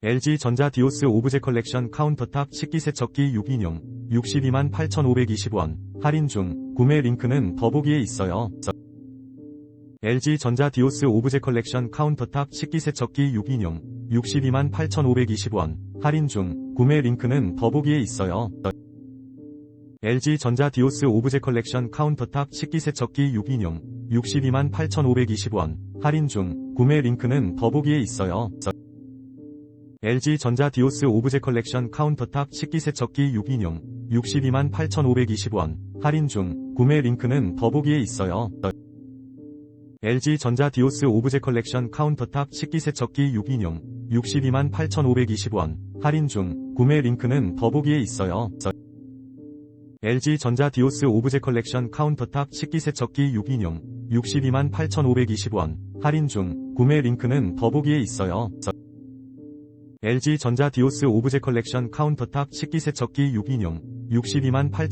LG전자 디오스 오브제 컬렉션 카운터탑 식기세척기 6인용 62만 8,520원 할인 중 구매 링크는 더보기에 있어요. LG전자 디오스 오브제 컬렉션 카운터탑 식기세척기 6인용 62만 8,520원 할인 중 구매 링크는 더보기에 있어요. LG전자 디오스 오브제 컬렉션 카운터탑 식기세척기 6인용 62만 8,520원 할인 중 구매 링크는 더보기에 있어요. LG전자 디오스 오브제 컬렉션 카운터탑 식기세척기 6인용 62만 8,520원 할인 중 구매 링크는 더보기에 있어요. LG전자 디오스 오브제 컬렉션 카운터탑 식기세척기 6인용 62만 8,520원 할인 중 구매 링크는 더보기에 있어요. LG전자 디오스 오브제 컬렉션 카운터탑 식기세척기 6인용 62만 8,520원 할인 중 구매 링크는 더보기에 있어요. LG전자 디오스 오브제 컬렉션 카운터탑 식기세척기 6인용 62만 8천